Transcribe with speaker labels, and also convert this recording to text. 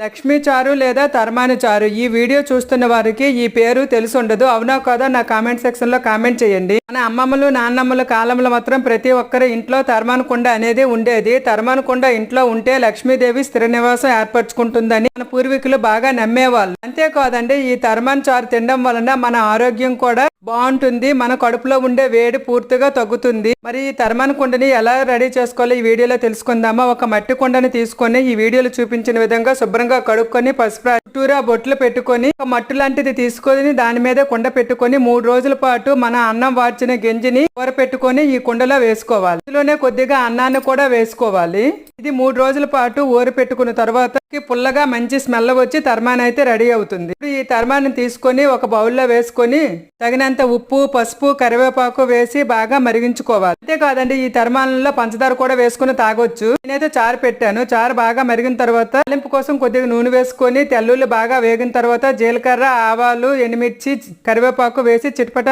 Speaker 1: లక్ష్మీ చారు లేదా తర్మాని చారు ఈ వీడియో చూస్తున్న వారికి ఈ పేరు తెలిసి ఉండదు అవునా కాదా? నా కామెంట్ సెక్షన్లో కామెంట్ చేయండి. మన అమ్మమ్మలు నాన్నమ్మల కాలంలో మాత్రం ప్రతి ఒక్కరి ఇంట్లో తర్మాన్ కుండ అనేది ఉండేది. తర్మాన్ కుండ ఇంట్లో ఉంటే లక్ష్మీదేవి స్థిర నివాసం ఏర్పరచుకుంటుందని మన పూర్వీకులు బాగా నమ్మేవాళ్ళు. అంతేకాదండి ఈ తర్మాన్ చారు తినడం వలన మన ఆరోగ్యం కూడా బాగుంటుంది. మన కడుపులో ఉండే వేడి పూర్తిగా తగ్గుతుంది. మరి ఈ తర్మాన్ కుండని ఎలా రెడీ చేసుకోవాలో? ఈ వీడియోలో తెలుసుకుందామా? ఒక మట్టి కుండని తీసుకొని ఈ వీడియోలో చూపించిన విధంగా శుభ్రంగా కడుక్కొని పసుపు చుట్టూరా బొట్లు పెట్టుకొని ఒక మట్టు లాంటిది తీసుకొని దాని మీద కుండ పెట్టుకొని మూడు రోజుల పాటు మన అన్నం వార్చిన గింజని కూర పెట్టుకొని ఈ కుండలో వేసుకోవాలి. ఇందులోనే కొద్దిగా అన్నాన్ని కూడా వేసుకోవాలి. ఇది మూడు రోజుల పాటు ఊర పెట్టుకున్న తర్వాత పుల్లగా మంచి స్మెల్ వచ్చి తర్మాన్ అయితే రెడీ అవుతుంది. ఇప్పుడు ఈ తర్మాన్ని తీసుకొని ఒక బౌల్లో వేసుకొని తగినంత ఉప్పు పసుపు కరివేపాకు వేసి బాగా మరిగించుకోవాలి. అంతేకాదండి ఈ తర్మానంలో పంచదార కూడా వేసుకుని తాగొచ్చు. నేనైతే చారు పెట్టాను. చారు బాగా మరిగిన తర్వాత తాలింపు కోసం కొద్దిగా నూనె వేసుకొని తెల్లుల్లి బాగా వేగిన తర్వాత జీలకర్ర ఆవాలు ఎండుమిర్చి కరివేపాకు వేసి చిటపట